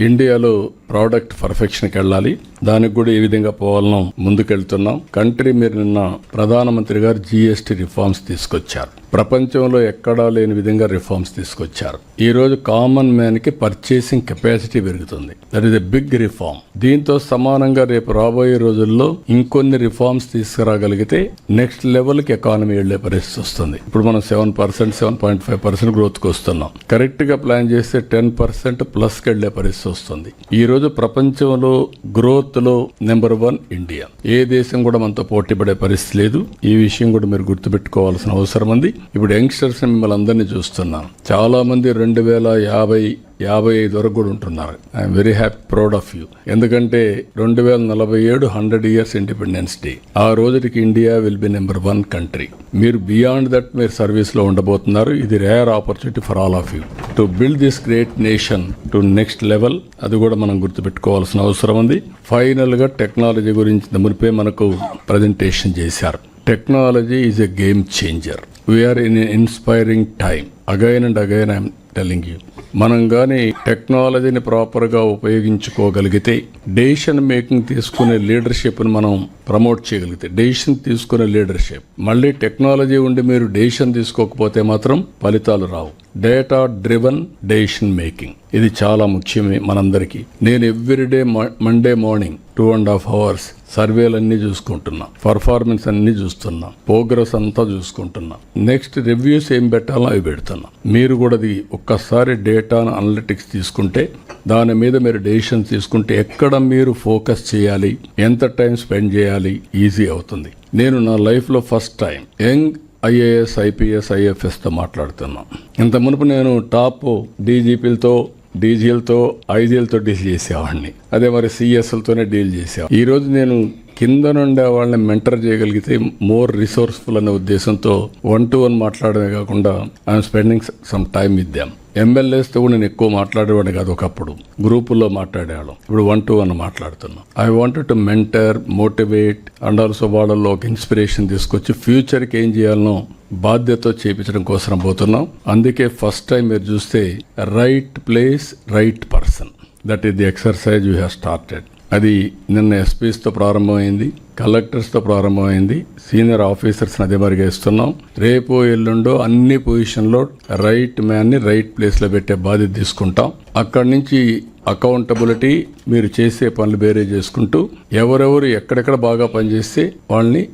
ఇండియాలో ప్రోడక్ట్ పర్ఫెక్షన్కి వెళ్ళాలి. దానికి కూడా ఏ విధంగా పోవాలనో ముందుకెళ్తున్నాం. కంట్రీ మీరు నిన్న ప్రధానమంత్రి గారు జీఎస్టీ రిఫార్మ్స్ తీసుకొచ్చారు. ప్రపంచంలో ఎక్కడా లేని విధంగా రిఫార్మ్స్ తీసుకొచ్చారు. ఈరోజు కామన్ మ్యాన్కి పర్చేసింగ్ కెపాసిటీ పెరుగుతుంది. That is a big reform దీంతో సమానంగా రేపు రాబోయే రోజుల్లో ఇంకొన్ని రిఫార్మ్స్ తీసుకురాగలిగితే నెక్స్ట్ లెవెల్కి ఎకానమీ వెళ్ళే పరిస్థితి వస్తుంది. ఇప్పుడు మనం seven percent seven point five percent గ్రోత్కి వస్తున్నాం. కరెక్ట్గా ప్లాన్ చేస్తే టెన్ పర్సెంట్ ప్లస్కి వెళ్ళే పరిస్థితి వస్తుంది. ఈరోజు ప్రపంచంలో గ్రోత్లో నెంబర్ వన్ ఇండియా ఏ దేశం కూడా మనతో పోటీ పడే పరిస్థితి లేదు. ఈ విషయం కూడా మీరు గుర్తుపెట్టుకోవాల్సిన అవసరం ఉంది. ఇప్పుడు యంగ్స్టర్స్ మిమ్మల్ని అందరినీ చూస్తున్నాం. చాలామంది రెండు వేల యాభై యాభై ఐదు వరకు కూడా ఉంటున్నారు. I'm very happy proud of you ఎందుకంటే రెండు వేల నలభై ఏడు హండ్రెడ్ ఇయర్స్ ఇండిపెండెన్స్ డే. ఆ రోజుకి India will be number one country మీరు బియాండ్ దట్ మీరు సర్వీస్లో ఉండబోతున్నారు. ఇది rare opportunity for all of you to build this great nation to next level అది కూడా మనం గుర్తుపెట్టుకోవాల్సిన అవసరం ఉంది. ఫైనల్గా టెక్నాలజీ గురించి మునిపే మనకు ప్రజెంటేషన్ చేశారు. Technology is a game changer we are in inspiring time again and again I'm telling you మనం కానీ టెక్నాలజీని ప్రాపర్గా ఉపయోగించుకోగలిగితే డెసిషన్ మేకింగ్ తీసుకునే లీడర్షిప్ని మనం ప్రమోట్ చేయగలిగితే డెసిషన్ తీసుకునే లీడర్షిప్ మళ్ళీ టెక్నాలజీ ఉండి మీరు డెసిషన్ తీసుకోకపోతే మాత్రం ఫలితాలు రావు. డేటా డ్రివన్ డెసిషన్ మేకింగ్ ఇది చాలా ముఖ్యమే మనందరికీ. నేను everyday Monday morning two and half hours సర్వేలన్నీ చూసుకుంటున్నా. పర్ఫార్మెన్స్ అన్నీ చూస్తున్నా. ప్రోగ్రెస్ అంతా చూసుకుంటున్నా. నెక్స్ట్ రివ్యూస్ ఏం పెట్టాలో అవి పెడుతున్నా. మీరు కూడా అది ఒక్కసారి డేటాను అనలిటిక్స్ తీసుకుంటే దాని మీద మీరు డెసిషన్ తీసుకుంటే ఎక్కడ మీరు ఫోకస్ చేయాలి? ఎంత టైం స్పెండ్ చేయాలి? ఈజీ అవుతుంది. నేను నా లైఫ్లో first time young IAS IPS ఐఎఫ్ఎస్తో మాట్లాడుతున్నాం. ఇంత మునుపు నేను టాప్ డీజీపీలతో డీజీలతో ఐజీలతో డీల్ చేసేవాడిని. అదే మరి సిఎస్ఎల్తోనే డీల్ చేసేవాడిని. ఈరోజు నేను కింద నుండి వాళ్ళని మెంటర్ చేయగలిగితే మోర్ రిసోర్స్ఫుల్ అనే ఉద్దేశంతో వన్ టు వన్ మాట్లాడమే కాకుండా I'm spending some time with them ఎమ్మెల్యేస్తో కూడా నేను ఎక్కువ మాట్లాడేవాడిని కాదు ఒకప్పుడు. గ్రూపుల్లో మాట్లాడేవాళ్ళం. ఇప్పుడు వన్ టు వన్ మాట్లాడుతున్నాం. I want to mentor motivate and also వాళ్ళలో ఒక ఇన్స్పిరేషన్ తీసుకొచ్చి ఫ్యూచర్కి ఏం చేయాలనో బాధ్యత చేపించడం కోసం పోతున్నాం. అందుకే ఫస్ట్ టైం మీరు చూస్తే right place right person that is the exercise you have started అది నిన్న ఎస్పీస్తో ప్రారంభమైంది కలెక్టర్స్తో ప్రారంభమైంది సీనియర్ ఆఫీసర్స్ని అదే మరిగా ఇస్తున్నాం రేపు ఎల్లుండో అన్ని పొజిషన్లో రైట్ మ్యాన్ని రైట్ ప్లేస్లో పెట్టే బాధ్యత తీసుకుంటాం. అక్కడి నుంచి అకౌంటబిలిటీ మీరు చేసే పనులు వేరే చేసుకుంటూ ఎవరెవరు ఎక్కడెక్కడ బాగా పనిచేస్తే వాళ్ళని